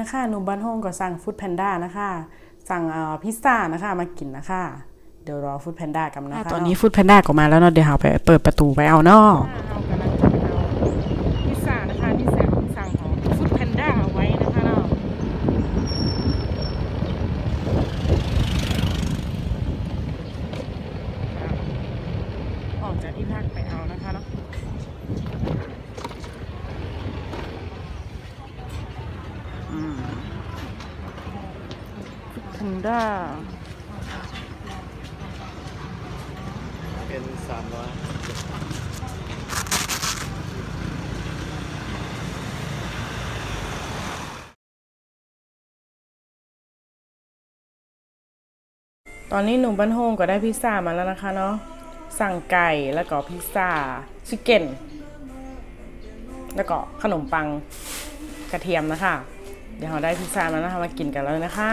นะคะหนุ่มบ้านห้องก็สั่งฟู้ดแพนด้านะคะ สั่งเอ่อพิซซ่านะคะมากินนะคะ เดี๋ยวรอฟู้ดแพนด้ากันนะคะตอนนี้ฟู้ดแพนด้าก็มาแล้วเนาะเดี๋ยวเราไปเปิดประตูไปเอาเนาะเรากำลังจะไปเอาพิซซ่านะคะที่สั่งสั่งของฟู้ดแพนด้าเอาไว้นะคะเนาะออกจากที่พักไปเอานะคะเนาะ พนด้าเป็นสามร้อยตอนนี้หนุ่มบ้านโฮงก็ได้พิซซ่ามาแล้วนะคะเนาะสั่งไก่แล้วก็พิซซ่าชิคเก้นแล้วก็ขนมปังกระเทียมนะคะ เดี๋ยวเราได้พิซซ่ามานะคะมากินกันแล้วนะคะ